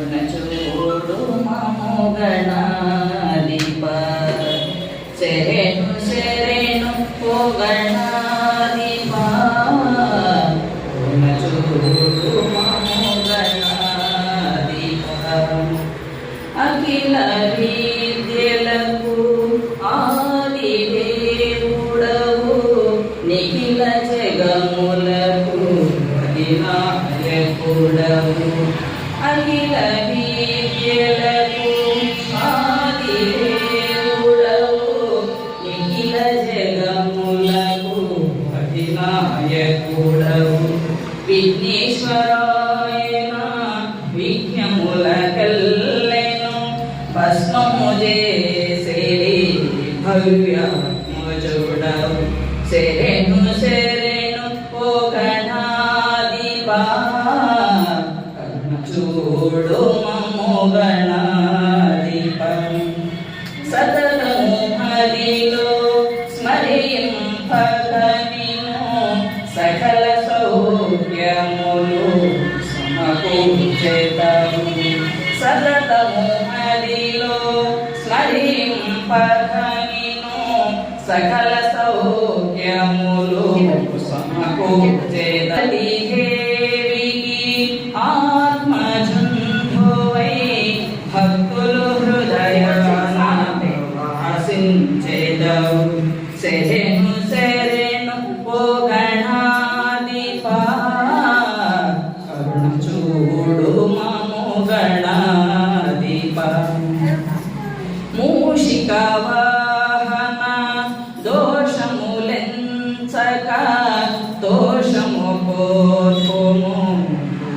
కరుణ చూడు శరణు శరణు ఓ గణాధిప కరుణ అఖిల విద్యలకు ఆది దేవుడవు నిఖిల జగములకు అధినాయకుడవు అఖిల విద్యలకు ఆది నిఖిల జగములకు అధినాయకుడవు విఘ్నేశ్వరాయన విఘ్నముల కల్లెను భస్మము చేసే భవ్య శరణు శరణు ఓ గణాధిపా కరుణ చూడు మము గణాధిపం హరిలో స్మరింపగనిను సకల సౌఖ్యములు సమకూర్చెదము సతతము హరిలో స్మరింపగనిను సకల సౌఖ్యములు సమకూర్చెదలి దేవికి మూషిక వాహన దోషములెంచక దోషము కోల్పోము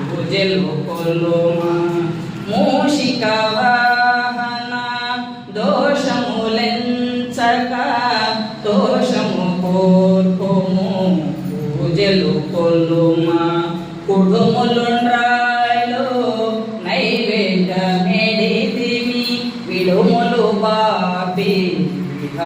పూజలు కొల్లుమా మూషిక వాహన దోషములెంచక దోషము కోల్పోము పూజలు కొల్లుమా కుడుములుండ్ర